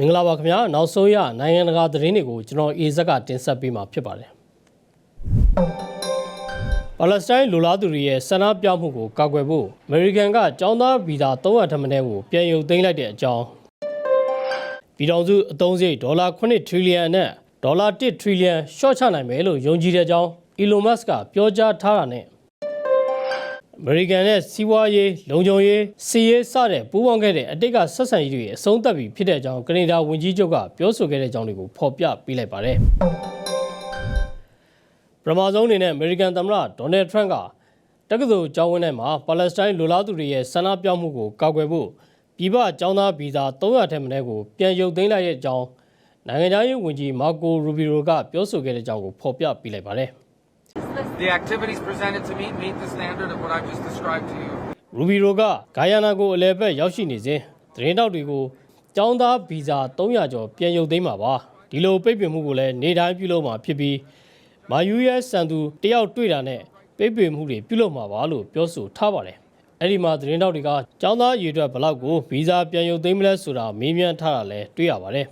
မင်္ဂလာပါခင်ဗျာနောက်ဆုံးရနိုင်ငံတကာသတင်းတွေကိုကျွန်တော်အေဇက်ကတင်ဆက်ပေးမှာဖြစ်ပါတယ်ပါလက်စတိုင်းလူလားသူတွေရဲ့ဆန္ဒပြမှုကိုကာကွယ်ဖို့အမေရိကန်ကចောင်းသားဗီဇာ300ထက်မနည်းကိုပြန်ရုပ်သိမ်းလိုက်တဲ့အကြောင်းပြည်ထောင်စုအသုံးစရိတ်ဒေါ်လာ9ထရီလီယံနဲ့ဒေါ်လာ1ထရီလီယံရှော့ချနိုင်မယ်လို့ယုံကြည်တဲ့အကြောင်း Elon Musk ကပြောကြားထားတာနဲ့ အမေရိကန်နဲ့စီးပွားရေးလုံခြုံရေးစီးရေးစတဲ့ပူးပေါင်းခဲ့တဲ့အတိတ်ကဆက်ဆံရေးတွေအဆုံးသတ်ပြီးဖြစ်တဲ့အကြောင်းကနေဒါဝန်ကြီးချုပ်ကပြောဆိုခဲ့တဲ့အကြောင်းတွေကိုဖော်ပြပေးလိုက်ပါတယ်။ပထမဆုံးအနေနဲ့အမေရိကန်သမ္မတဒေါ်နယ်ထရန့်ကတက္ကသိုလ်ကျောင်းဝင်းထဲမှာပါလက်စတိုင်းလူလားသူတွေရဲ့ဆန္ဒပြမှုကိုကာကွယ်ဖို့ပြည်ပကျောင်းသားဗီဇာ300ထက်မနည်းကိုပြန်ရုပ်သိမ်းလိုက်တဲ့အကြောင်းနိုင်ငံသားရေးဝန်ကြီးမာကိုရူဘီရိုကပြောဆိုခဲ့တဲ့အကြောင်းကိုဖော်ပြပေးလိုက်ပါတယ်။ The activities presented to me meet the standard of what I've just described to you. ရူဘီရိုကဂါယာနာကိုအလဲဘက်ရောက်ရှိနေစဉ်သတင်းတောက်တွေကိုចောင်းသားဗီဇာ300ကျော်ပြန်ရုပ်သိမ်းမှာပါဒီလိုပိတ်ပင်မှုကိုလည်းနေတိုင်းပြုလုပ်မှာဖြစ်ပြီးမာယူရဲ့စံသူတယောက်တွေ့တာနဲ့ပိတ်ပင်မှုတွေပြုလုပ်မှာပါလို့ပြောဆိုထားပါတယ်အဲ့ဒီမှာသတင်းတောက်တွေကចောင်းသားရေအတွက်ဘလောက်ကိုဗီဇာပြန်ရုပ်သိမ်းမလဲဆိုတာမေးမြန်းထားတာလည်းတွေ့ရပါတယ်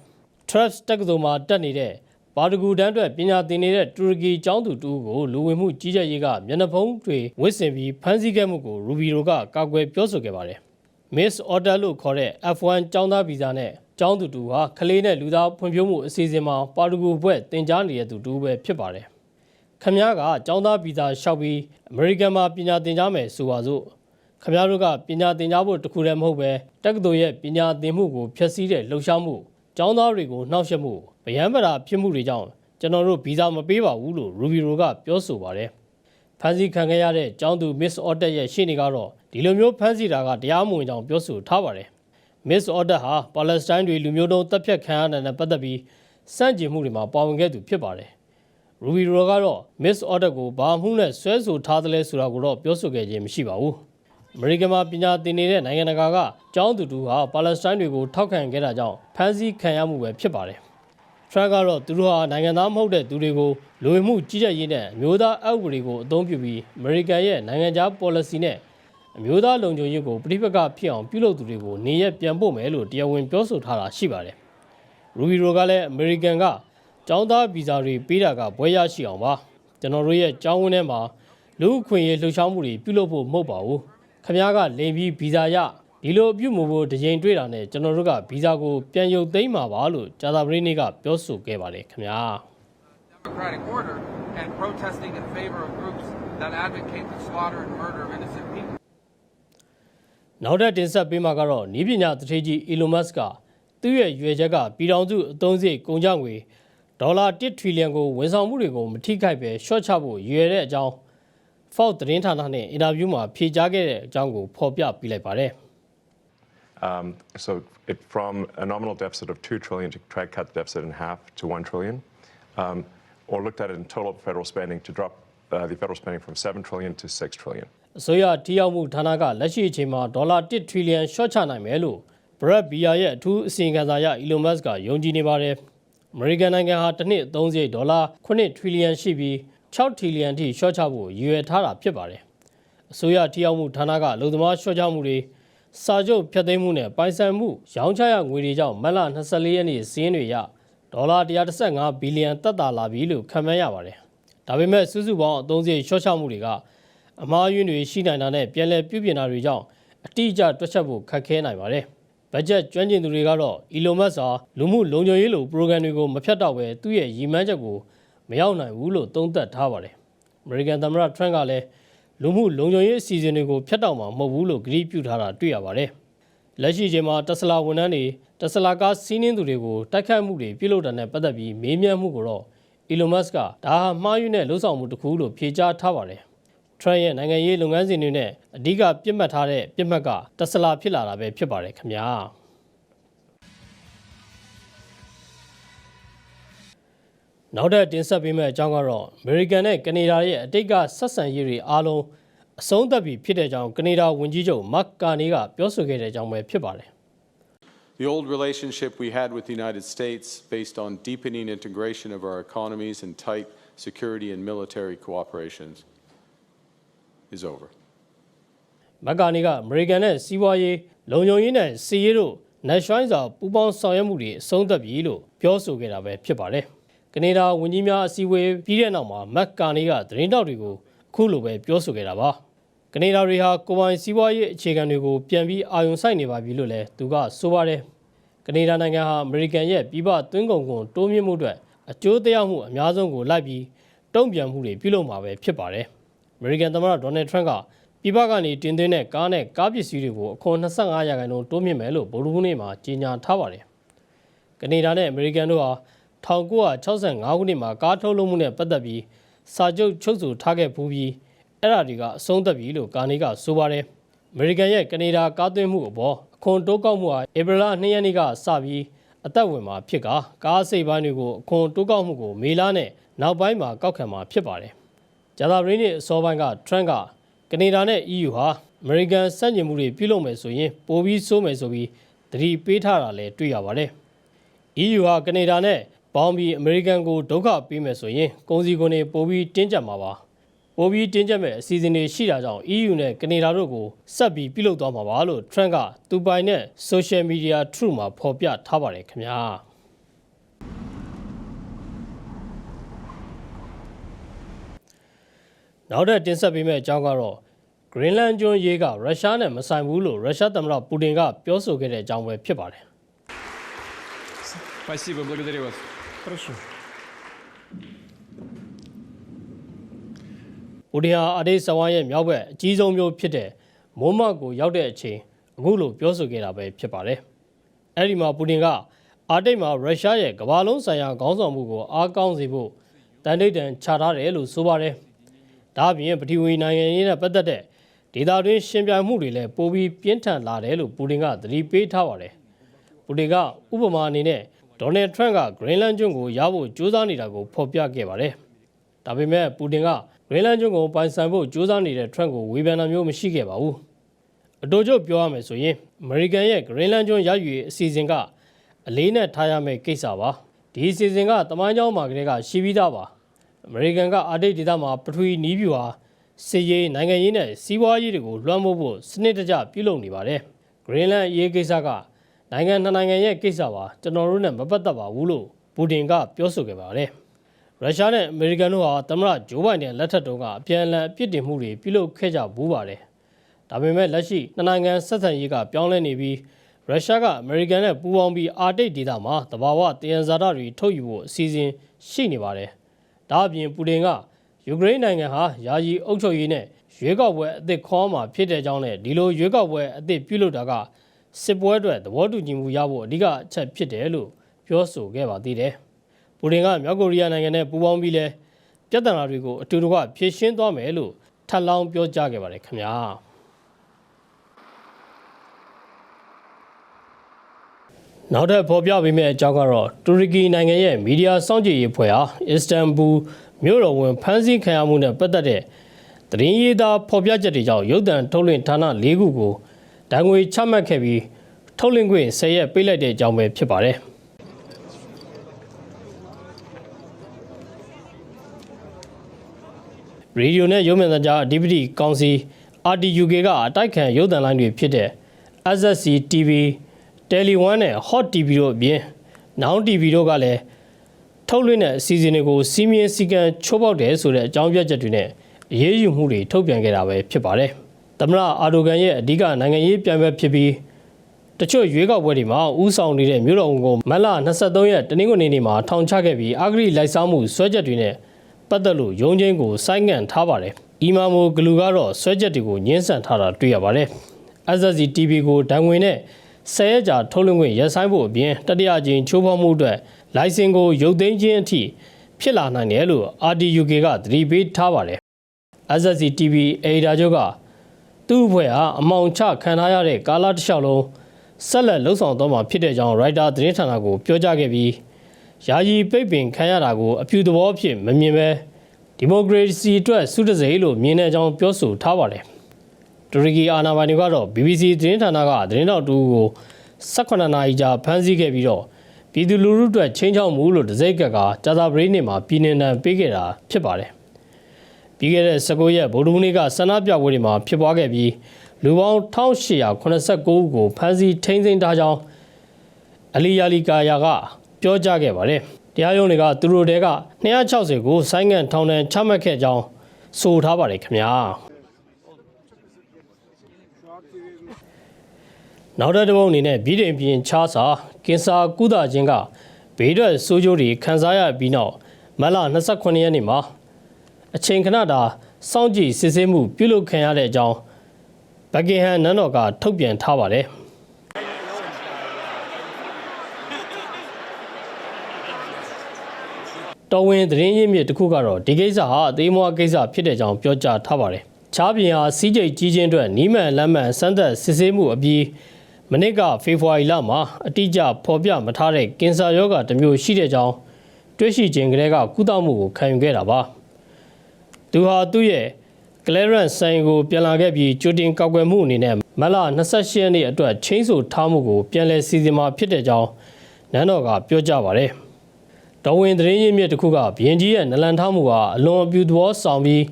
Trust တက္ကသိုလ်မှာတက်နေတဲ့ ပါတကူတန်းအတွက်ပညာသင်နေတဲ့တူရကီကျောင်းသူတူကိုလူဝင်မှုကြီးကြပ်ရေးကမျက်နှာဖုံးတွေဝစ်ဆင်ပြီးဖမ်းဆီးခဲ့မှုကိုရူဘီရိုကကာကွယ်ပြောဆိုခဲ့ပါတယ်။ Miss Order လို့ခေါ်တဲ့ F1 ကျောင်းသားဗီဇာနဲ့ကျောင်းသူတူဟာကလေးနဲ့လူသားဖွံ့ဖြိုးမှုအစီအစဉ်မှာပါတကူဘွဲ့တင် जा နေတဲ့သူတူပဲဖြစ်ပါတယ်။ခမည်းကကျောင်းသားဗီဇာလျှောက်ပြီးအမေရိကန်မှာပညာသင်ကြားမယ်ဆိုပါစို့ခမရတို့ကပညာသင်ကြားဖို့တခုတည်းမဟုတ်ပဲတက္ကသိုလ်ရဲ့ပညာသင်မှုကိုဖျက်ဆီးတဲ့လှုပ်ရှားမှုကျောင်းသားတွေကိုနှောက်ယှက်မှု ဗျမ်းပရာဖြစ်မှုတွေကြောင့်ကျွန်တော်တို့ဗီဇာမပေးပါဘူးလို့ရူဘီရိုကပြောဆိုပါတယ်။ဖန်စီခံခဲ့ရတဲ့ကျောင်းသူ Miss Order ရဲ့ရှေ့နေကတော့ဒီလိုမျိုးဖန်စီတာကတရားမဝင်ကြောင်းပြောဆိုထားပါတယ်။ Miss Order ဟာပါလက်စတိုင်းတွေလူမျိုးတုံးတပ်ဖြတ်ခံရတဲ့နဲ့ပတ်သက်ပြီးစန့်ကျင်မှုတွေမှာပါဝင်ခဲ့သူဖြစ်ပါတယ်။ရူဘီရိုကတော့ Miss Order ကိုဘာမှုနဲ့ဆွဲဆိုထားသလဲဆိုတာကိုတော့ပြောဆိုခဲ့ခြင်းမရှိပါဘူး။အမေရိကန်မှာပညာသင်နေတဲ့နိုင်ငံတကာကကျောင်းသူတူဟာပါလက်စတိုင်းတွေကိုထောက်ခံခဲ့တာကြောင့်ဖမ်းဆီးခံရမှုပဲဖြစ်ပါတယ်။ ထရန့်ကတော့သူတို့ဟာနိုင်ငံသားမဟုတ်တဲ့သူတွေကိုလူဝင်မှုကြီးကြပ်ရေးနဲ့အမျိုးသားအဥပဒေကိုအသုံးပြုပြီးအမေရိကန်ရဲ့နိုင်ငံခြား policy နဲ့အမျိုးသားလုံခြုံရေးကိုပြိပက္ခဖြစ်အောင်ပြုလုပ်သူတွေကိုနေရက်ပြန်ပို့မယ်လို့တရားဝင်ပြောဆိုထားတာရှိပါတယ်။ရူဘီရိုကလည်းအမေရိကန်ကចောင်းသားဗီဇာတွေပေးတာကဘွဲရရှိအောင်ပါကျွန်တော်တို့ရဲ့ចောင်းဝင်းထဲမှာလူအခွင့်အရေးလှုပ်ရှားမှုတွေပြုလုပ်ဖို့မဟုတ်ပါဘူး။ခင်ဗျားကလိန်ပြီးဗီဇာရ ဒီလိုအပြုမှုဖို့တကြိမ်တွေ့တာနဲ့ကျွန်တော်တို့ကဗီဇာကိုပြန်ရုပ်သိမ်းမှာပါလို့ဂျာသာပရိနေကပြောဆိုခဲ့ပါတယ်ခင်ဗျာ Democratic order and protesting in favor of groups that advocate the slaughter and murder of innocent people. နောက်ထပ်တင်ဆက်ပေးမှာကတော့နီးပညာသတိကြီး Elon Musk ကသူ့ရဲ့ရွေချက်ကပြည်ထောင်စုအသုံးစရိတ်ကုန်ကျငွေဒေါ်လာ1ထရီလီယံကိုဝန်ဆောင်မှုတွေကိုမထိခိုက်ပဲရှော့ချဖို့ရည်ရွယ်တဲ့အကြောင်း Fox သတင်းဌာနနဲ့အင်တာဗျူးမှာဖြေကြားခဲ့တဲ့အကြောင်းကိုဖော်ပြပေးလိုက်ပါတယ် Um, so it, from a nominal deficit of 2 trillion to try to cut the deficit in half to 1 trillion, um, or looked at it in total federal spending to drop uh, the federal spending from 7 trillion to 6 trillion. အစိုးရထိရောက်မှုဌာနကလက်ရှိအချိန်မှာဒေါ်လာ1ထရီလီယံရှော့ချနိုင်မယ်လို့ Brad Beer ရဲ့အထူးအစီရင်ခံစာအရ Elon Musk ကယုံကြည်နေပါတယ်။ American နိုင်ငံဟာတစ်နှစ်အသုံးစရိတ်ဒေါ်လာ9ထရီလီယံရှိပြီး6ထရီလီယံထိရှော့ချဖို့ရည်ရွယ်ထားတာဖြစ်ပါတယ်။အစိုးရထိရောက်မှုဌာနကလုံသမားရှော့ချမှုတွေ စာချုပ်ဖျက်သိမ်းမှုနဲ့ပိုင်ဆိုင်မှုရောင်းချရငွေတွေကြောင့်မတ်လ24ရက်နေ့စီးရင်တွေရဒေါ်လာ115ဘီလီယံတက်တာလာပြီလို့ခန့်မှန်းရပါတယ်။ဒါပေမဲ့စုစုပေါင်းအသုံးစရိတ်ရှော့ချမှုတွေကအမှားယွင်းတွေရှိနိုင်တာနဲ့ပြန်လည်ပြုပြင်တာတွေကြောင့်အတိအကျတွက်ချက်ဖို့ခက်ခဲနိုင်ပါတယ်။ဘတ်ဂျက်ကျွမ်းကျင်သူတွေကတော့ Elon Musk ဟာလူမှုလုံခြုံရေးလို program တွေကိုမဖြတ်တော့ဘဲသူ့ရဲ့ရည်မှန်းချက်ကိုမရောက်နိုင်ဘူးလို့သုံးသပ်ထားပါတယ်။ American သမ္မတ Trump ကလည်း လူမှုလုံခြုံရေးအစီအစဉ်တွေကိုဖျက်တောက်မှာမဟုတ်ဘူးလို့ကြေညာပြုထားတာတွေ့ရပါတယ်။လက်ရှိအချိန်မှာတက်စလာဝန်ထမ်းတွေတက်စလာကားစီးနင်းသူတွေကိုတိုက်ခတ်မှုတွေပြုလုပ်တာနဲ့ပတ်သက်ပြီးမေးမြန်းမှုကိုတော့ Elon Musk ကဒါဟာမှားယွင်းတဲ့လှုပ်ဆောင်မှုတစ်ခုလို့ဖြေကြားထားပါတယ်။ Trump ရဲ့နိုင်ငံရေးလုပ်ငန်းစဉ်တွေနဲ့အဓိကပြစ်မှတ်ထားတဲ့ပြစ်မှတ်ကတက်စလာဖြစ်လာတာပဲဖြစ်ပါတယ်ခင်ဗျာ။ နောက်ထပ်တင်ဆက်ပေးမယ့်အကြောင်းကတော့အမေရိကန်နဲ့ကနေဒါရဲ့အတိတ်ကဆက်ဆံရေးတွေအားလုံးအဆုံးသတ်ပြီဖြစ်တဲ့အကြောင်းကနေဒါဝန်ကြီးချုပ်မတ်ကာနီကပြောဆိုခဲ့တဲ့အကြောင်းပဲဖြစ်ပါတယ် The old relationship we had with the United States, based on deepening integration of our economies and tight security and military cooperation, is over. မက်ကာနီကအမေရိကန်နဲ့စီးပွားရေးလုံခြုံရေးနဲ့စီးရေးတို့နက်ရှိုင်းစွာပူးပေါင်းဆောင်ရွက်မှုတွေအဆုံးသတ်ပြီလို့ပြောဆိုခဲ့တာပဲဖြစ်ပါတယ်။ ကနေဒါဝန်ကြီးများအစည်းအဝေးပြီးတဲ့နောက်မှာမက်ကာနီကသတင်းတောက်တွေကိုအခုလိုပဲပြောဆိုခဲ့တာပါ။ကနေဒါတွေဟာကိုယ်ပိုင်စီးပွားရေးအခြေခံတွေကိုပြန်ပြီးအာရုံစိုက်နေပါပြီလို့လည်းသူကဆိုပါတယ်။ကနေဒါနိုင်ငံဟာအမေရိကန်ရဲ့ပြည်ပသွင်းကုန်ခွန်တိုးမြင့်မှုအတွက်အကျိုးသက်ရောက်မှုအများဆုံးကိုလိုက်ပြီးတုံ့ပြန်မှုတွေပြုလုပ်မှာပဲဖြစ်ပါတယ်။အမေရိကန်သမ္မတဒေါ်နယ်ထရန့်ကပြည်ပကနေတင်သွင်းတဲ့ကားနဲ့ကားပစ္စည်းတွေကိုအခွန်25ရာခိုင်နှုန်းတိုးမြင့်မယ်လို့ဗိုလ်ရုံးနေ့မှာကြေညာထားပါတယ်။ကနေဒါနဲ့အမေရိကန်တို့ဟာ 1965ခုနှစ်မှာကားထုတ်လုပ်မှုနဲ့ပတ်သက်ပြီးစာချုပ်ချုပ်ဆိုထားခဲ့ဘူးပြီးအဲ့ဒါတွေကအဆုံးသတ်ပြီလို့ကာနီကဆိုပါတယ်။အမေရိကန်ရဲ့ကနေဒါကားသွင်းမှုအပေါ်အခွန်တိုးကောက်မှုဟာဧပြီလ2ရက်နေ့ကစပြီးအသက်ဝင်မှာဖြစ်ကကားစိတ်ပိုင်းတွေကိုအခွန်တိုးကောက်မှုကိုမေလနဲ့နောက်ပိုင်းမှာကောက်ခံမှာဖြစ်ပါတယ်။ဂျာသာဘရင်းနေ့အစောပိုင်းကထရန့်ကကနေဒါနဲ့ EU ဟာအမေရိကန်စန့်ကျင်မှုတွေပြုလုပ်မယ်ဆိုရင်ပိုပြီးဆိုးမယ်ဆိုပြီးသတိပေးထားတာလည်းတွေ့ရပါတယ်။ EU ဟာကနေဒါနဲ့ ပေါင်းပြီးအမေရိကန်ကိုဒုက္ခပေးမယ်ဆိုရင်ကုန်စည်ကုန်တွေပိုပြီးတင်းကျပ်မှာပါ။ပိုပြီးတင်းကျပ်မဲ့အစီအစဉ်တွေရှိတာကြောင့် EU နဲ့ကနေဒါတို့ကိုဆက်ပြီးပြုလုပ်သွားမှာပါလို့ Trump ကသူပိုင်တဲ့ Social Media True မှာဖော်ပြထားပါတယ်ခင်ဗျာနောက်ထပ်တင်ဆက်ပေးမယ့်အကြောင်းကတော့ Greenland ကျွန်းရေးကရုရှားနဲ့မဆိုင်ဘူးလို့ရုရှားသမ္မတပူတင်ကပြောဆိုခဲ့တဲ့အကြောင်းပဲဖြစ်ပါတယ် Спасибо, благодарю вас. Хорошо. ဦးဒီဟာအဒေးဆဝမ်ရဲ့မြောက်ဘက်အကြီးဆုံးမျိုးဖြစ်တဲ့မိုးမတ်ကိုရောက်တဲ့အချိန်အခုလိုပြောဆိုခဲ့တာပဲဖြစ်ပါတယ်။အဲဒီမှာပူတင်ကအာတိတ်မှာရုရှားရဲ့ကမ္ဘာလုံးဆိုင်ရာခေါင်းဆောင်မှုကိုအားကောင်းစေဖို့တန်တိတ်တန်ချထားတယ်လို့ဆိုပါတယ်။ဒါ့အပြင်ပထဝီနိုင်ငံရေးနဲ့ပတ်သက်တဲ့ဒေသတွင်းရှင်ပြိုင်မှုတွေလည်းပိုပြီးပြင်းထန်လာတယ်လို့ပူတင်ကသတိပေးထားပါတယ်။ ပူတင်ကဥပမာအနေနဲ့ ဒေါ်နယ်ထရန့်ကဂရင်းလန်းကျွန်းကိုရဖို့ကြိုးစားနေတာကိုဖော်ပြခဲ့ပါတယ်။ဒါပေမဲ့ပူတင်ကဂရင်းလန်းကျွန်းကိုပိုင်ဆိုင်ဖို့ကြိုးစားနေတဲ့ထရန့်ကိုဝေဖန်တာမျိုးမရှိခဲ့ပါဘူး။အတိုချုပ်ပြောရမယ်ဆိုရင်အမေရိကန်ရဲ့ဂရင်းလန်းကျွန်းရယူရေးအစီအစဉ်ကအလေးနဲ့ထားရမယ့်ကိစ္စပါ။ဒီအစီအစဉ်ကတမိုင်းကြောင်းမှာကလေးကရှိပြီးသားပါ။အမေရိကန်ကအာတိတ်ဒေသမှာပထဝီနီးဗျူဟာစစ်ရေးနိုင်ငံရေးနဲ့စီးပွားရေးတွေကိုလွှမ်းမိုးဖို့စနစ်တကျပြုလုပ်နေပါတယ်။ဂရင်းလန်းအရေးကိစ္စက နိုင်ငံနှစ်နိုင်ငံရဲ့ကိစ္စပါကျွန်တော်တို့နဲ့မပတ်သက်ပါဘူးလို့ပူတင်ကပြောဆိုခဲ့ပါတယ်။ရုရှားနဲ့အမေရိကန်တို့ဟာသမ္မတဂျိုးဘိုင်ဒန်လက်ထက်တုန်းကအပြန်အလှန်အပြစ်တင်မှုတွေပြုလုပ်ခဲ့ကြဘူးပါတယ်။ဒါပေမဲ့လက်ရှိနှစ်နိုင်ငံဆက်ဆံရေးကပြောင်းလဲနေပြီးရုရှားကအမေရိကန်နဲ့ပူးပေါင်းပြီးအာတိတ်ဒေသမှာတဘာဝတယံဇာတတွေထုတ်ယူဖို့အစီအစဉ်ရှိနေပါတယ်။ဒါအပြင်ပူတင်ကယူကရိန်းနိုင်ငံဟာယာယီအုပ်ချုပ်ရေးနဲ့ရွေးကောက်ပွဲအသစ်ခေါ်မှာဖြစ်တဲ့ကြောင်းနဲ့ဒီလိုရွေးကောက်ပွဲအသစ်ပြုလုပ်တာက စစ်ပွဲအတွက်သဘောတူညီမှုရဖို့အဓိကအချက်ဖြစ်တယ်လို့ပြောဆိုခဲ့ပါသေးတယ်။ပူတင်ကမြောက်ကိုရီးယားနိုင်ငံနဲ့ပူးပေါင်းပြီးလဲပြဿနာတွေကိုအတူတကွဖြေရှင်းသွားမယ်လို့ထပ်လောင်းပြောကြားခဲ့ပါတယ်ခင်ဗျာ။နောက်ထပ်ဖော်ပြပေးမယ့်အကြောင်းကတော့တူရကီနိုင်ငံရဲ့မီဒီယာစောင့်ကြည့်ရေးဖွဲ့ဟာအစ္စတန်ဘူမြို့တော်ဝင်ဖမ်းဆီးခံရမှုနဲ့ပတ်သက်တဲ့သတင်းရေးသားဖော်ပြချက်တွေကြောင့်ရုပ်သံထုတ်လွှင့်ဌာန၄ခုကို ဒဏ်ငွေချမှတ်ခဲ့ပြီးထုတ်လင်းခွင့်10ရက်ပေးလိုက်တဲ့အကြောင်းပဲဖြစ်ပါတယ်။ရေဒီယိုနဲ့ရုပ်မြင်သံကြားအဓိပတိကောင်စီ RTUK ကအတိုက်ခံရုပ်သံလိုင်းတွေဖြစ်တဲ့ SSC TV, Tele 1 နဲ့ Hot TV တို့အပြင် Now TV တို့ကလည်းထုတ်လွှင့်တဲ့အစီအစဉ်တွေကိုစီးမြင်စည်းကမ်းချိုးဖောက်တယ်ဆိုတဲ့အကြောင်းပြချက်တွေနဲ့အရေးယူမှုတွေထုတ်ပြန်ခဲ့တာပဲဖြစ်ပါတယ်။ သမ္မတအာဒိုဂန်ရဲ့အဓိကနိုင်ငံရေးပြိုင်ပွဲဖြစ်ပြီးတချို့ရွေးကောက်ပွဲတွေမှာဥဆောင်နေတဲ့မြို့တော်ဝန်ကိုမတ်လ23ရက်တနင်္ဂနွေနေ့မှာထောင်ချခဲ့ပြီးအာဂရိလိုက်စားမှုဆွဲချက်တွေနဲ့ပတ်သက်လို့ရုံးချင်းကိုစိုင်းငံ့ထားပါတယ်။အီမာမိုဂလူကတော့ဆွဲချက်တွေကိုညှင်းဆန်ထားတာတွေ့ရပါတယ်။ SSC TV ကိုဒဏ်ငွေနဲ့10ရက်ကြာထုတ်လွှင့်ခွင့်ရပ်ဆိုင်းဖို့အပြင်တတိယကြိမ်ချိုးဖောက်မှုအတွက်လိုင်စင်ကိုရုပ်သိမ်းခြင်းအထိဖြစ်လာနိုင်တယ်လို့ RTUK ကသတိပေးထားပါတယ်။ SSC TV အေဒါချုပ်က သူ့အဖွဲ့ဟာအမောင်ချခံထားရတဲ့ကာလတစ်လျှောက်လုံးဆက်လက်လှုပ်ဆောင်သွားမှာဖြစ်တဲ့ကြောင်းရိုက်တာသတင်းဌာနကိုပြောကြားခဲ့ပြီးယာယီပိတ်ပင်ခံရတာကိုအပြူသဘောအဖြစ်မမြင်ပဲဒီမိုကရေစီအတွက်စုတစိလို့မြင်တဲ့အကြောင်းပြောဆိုထားပါတယ်။တူရကီအာဏာပိုင်တွေကတော့ BBC သတင်းဌာနကသတင်းတော်တူကို18နာရီကြာဖမ်းဆီးခဲ့ပြီးတော့ပြည်သူလူထုအတွက်ချင်းချောက်မှုလို့တစိ့ကက်ကကြာသာပရိနေမှာပြည်နေတံပေးခဲ့တာဖြစ်ပါတယ်။ ပြီးခဲ့တဲ့19ရက်ဗုဒ္ဓဟူးနေ့ကဆန္ဒပြပွဲတွေမှာဖြစ်ပွားခဲ့ပြီးလူပေါင်း1889ဦးကိုဖမ်းဆီးထိန်းသိမ်းထားကြောင်းအလီယာလီကာယာကပြောကြားခဲ့ပါတယ်တရားရုံးတွေကသူတို့တဲက260ကိုဆိုင်းငံ့ထောင်ဒဏ်ချမှတ်ခဲ့ကြောင်းဆိုထားပါတယ်ခင်ဗျာနောက်တစ်တစ်ပုတ်အနေနဲ့ပြည်တွင်ပြင်ချားစာကင်ဆာကုသခြင်းကဘေးထွက်ဆိုးကျိုးတွေခံစားရပြီးနောက်မတ်လ29ရက်နေ့မှာ အချိန်ခဏတာစောင့်ကြည့်စစ်ဆေးမှုပြုလုပ်ခံရတဲ့အကြောင်းဘကင်ဟမ်နန်းတော်ကထုတ်ပြန်ထားပါတယ်တော်ဝင်သတင်းရင်းမြစ်တစ်ခုကတော့ဒီကိစ္စဟာအသေးမွားကိစ္စဖြစ်တဲ့ကြောင်းပြောကြားထားပါတယ်။ချားပြင်ဟာစီးကြိတ်ကြီးချင်းအတွက်နီးမှန်လမ်းမှန်စမ်းသပ်စစ်ဆေးမှုအပြီးမနစ်ကဖေဖော်ဝါရီလမှာအတိအကျဖော်ပြမထားတဲ့ကင်ဆာရောဂါတစ်မျိုးရှိတဲ့ကြောင်းတွေ့ရှိခြင်းကလေးကကုသမှုကိုခံယူခဲ့တာပါ။ သူဟာသူ့ရဲ့ Clarence ဆိုင်ကိုပြန်လာခဲ့ပြီးကြိုတင်ကောက်ွယ်မှုအနေနဲ့မတ်လ28ရက်နေ့အတွက်ချင်းဆိုထားမှုကိုပြန်လည်စီစဉ်မှာဖြစ်တဲ့ကြောင်းနန်းတော်ကပြောကြားပါတယ်။တော်ဝင်သတင်းရင်းမြစ်တစ်ခုကဘရင်ကြီးရဲ့နလန်ထားမှုကအလွန်အပြူသဘောဆောင်ပြီး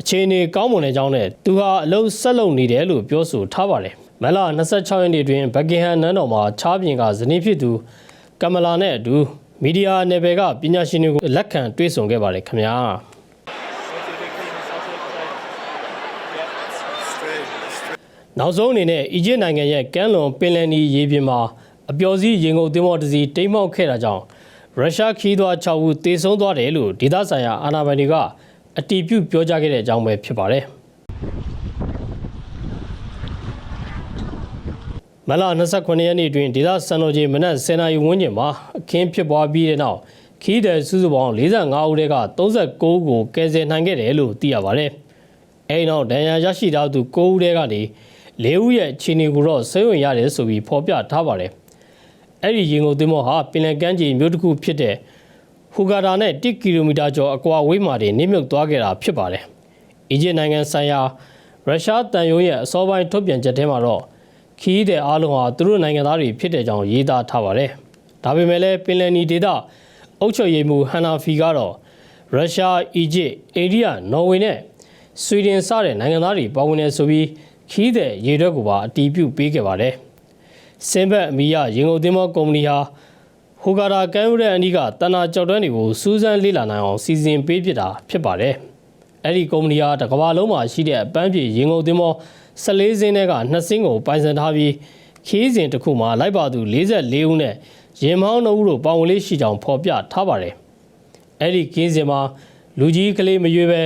အခြေအနေကောင်းမွန်တဲ့ကြောင်းနဲ့သူဟာအလုံးဆက်လုပ်နေတယ်လို့ပြောဆိုထားပါတယ်။မတ်လ26ရက်နေ့တွင်ဘကင်ဟမ်နန်းတော်မှာချားပြင်ကဇနီးဖြစ်သူကမလာနဲ့အတူမီဒီယာနယ်ပယ်ကပညာရှင်တွေကိုလက်ခံတွေ့ဆုံခဲ့ပါတယ်ခင်ဗျာ။ နောက်ဆုံးအနေနဲ့အီဂျစ်နိုင်ငံရဲ့ကမ်းလွန်ပင်လယ်နီရေပြင်မှာအပျော်စီးရေငုပ်သင်းမောတစ်စီးတိမ်းမှောက်ခဲ့တာကြောင့်ရုရှားခီးသွွား6ဦးတေဆုံးသွားတယ်လို့ဒေသဆိုင်ရာအာဏာပိုင်တွေကအတည်ပြုပြောကြားခဲ့တဲ့အကြောင်းပဲဖြစ်ပါတယ်။မလ29ရက်နေ့တွင်ဒေသစံတော်ချိန်မနက်10:00နာရီဝန်းကျင်မှာအခင်းဖြစ်ပွားပြီးတဲ့နောက်ခီးတဲ့စုစုပေါင်း45ဦးထဲက39ဦးကိုကယ်ဆယ်နိုင်ခဲ့တယ်လို့သိရပါတယ်။အဲဒီနောက်ဒဏ်ရာရရှိထားသူ9ဦးထဲကနေ ၄ဦးရဲ့ခြေနေကိုတော့ဆေးဝင်ရတယ်ဆိုပြီးဖော်ပြထားပါတယ်။အဲ့ဒီရေငုပ်သင်းမောဟာပင်လယ်ကမ်းခြေမြို့တစ်ခုဖြစ်တဲ့ဟူဂါတာနဲ့1ကီလိုမီတာကျော်အကွာဝေးမှာတင်နစ်မြုပ်သွားခဲ့တာဖြစ်ပါတယ်။အီဂျစ်နိုင်ငံဆိုင်ရာရုရှားတန်ယုံရဲ့အစောပိုင်းထုတ်ပြန်ချက်ထဲမှာတော့ခီးတဲ့အားလုံးဟာသူတို့နိုင်ငံသားတွေဖြစ်တဲ့ကြောင်းရေးသားထားပါတယ်။ဒါပေမဲ့လည်းပင်လယ်နီဒေသအုပ်ချုပ်ရေးမှူးဟန်နာဖီကတော့ရုရှား၊အီဂျစ်၊အိန္ဒိယ၊နော်ဝေနဲ့ဆွီဒင်စတဲ့နိုင်ငံသားတွေပါဝင်နေဆိုပြီး ခီးတဲ့ရေရွက်ကိုပါအတီးပြုတ်ပေးခဲ့ပါတယ်။စင်ဘက်အမီရရေငုပ်သင်းမောကုမ္ပဏီဟာဟိုဂါတာကမ်းရိုးတဲ့အနီးကတန်နာကြောက်တွန်းတွေကိုစူးစမ်းလေ့လာနိုင်အောင်စီစဉ်ပေးဖြစ်တာဖြစ်ပါတယ်။အဲ့ဒီကုမ္ပဏီဟာတစ်ကမ္ဘာလုံးမှာရှိတဲ့အပန်းဖြေရေငုပ်သင်းမော14စင်းထဲက2စင်းကိုပိုင်ဆိုင်ထားပြီးခီးစဉ်တစ်ခုမှာလိုက်ပါသူ44ဦးနဲ့ရင်မောင်း2ဦးတို့ပါဝင်လေးရှိကြောင်းဖော်ပြထားပါတယ်။အဲ့ဒီခီးစဉ်မှာလူကြီးကလေးမရွေးပဲ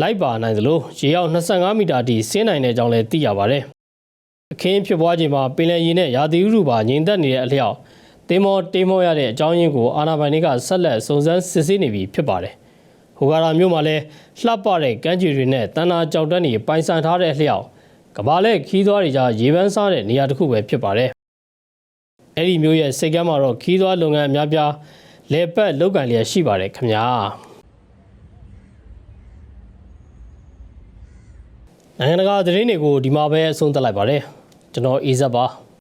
လိုက်ပါနိုင်သလိုရေရောက်25မီတာအထိဆင်းနိုင်တဲ့အကြောင်းလည်းသိရပါတယ်။အခင်းဖြစ်ပွားချိန်မှာပင်လယ်ရေနဲ့ရာသီဥတုပါငြိမ်သက်နေတဲ့အလျောက်တင်းမောတင်းမောရတဲ့အကြောင်းရင်းကိုအာဏာပိုင်တွေကဆက်လက်စုံစမ်းစစ်ဆေးနေပြီဖြစ်ပါတယ်။ဟိုဂါရာမြို့မှာလည်းလှပတဲ့ကမ်းခြေတွေနဲ့တန်နာကြောက်တန်းတွေပိုင်ဆိုင်ထားတဲ့အလျောက်ကဘာလက်ခီးသွားတွေကြားရေပန်းစားတဲ့နေရာတစ်ခုပဲဖြစ်ပါတယ်။အဲ့ဒီမြို့ရဲ့စိတ်ကမ်းမှာတော့ခီးသွားလုပ်ငန်းအများပြားလေပတ်လုပ်ကင်လျက်ရှိပါတယ်ခင်ဗျာ။ နိုင်ငံတကာသတင်းတွေကိုဒီမှာပဲအဆုံးသတ်လိုက်ပါတယ်ကျွန်တော်အေးဇက်ပါ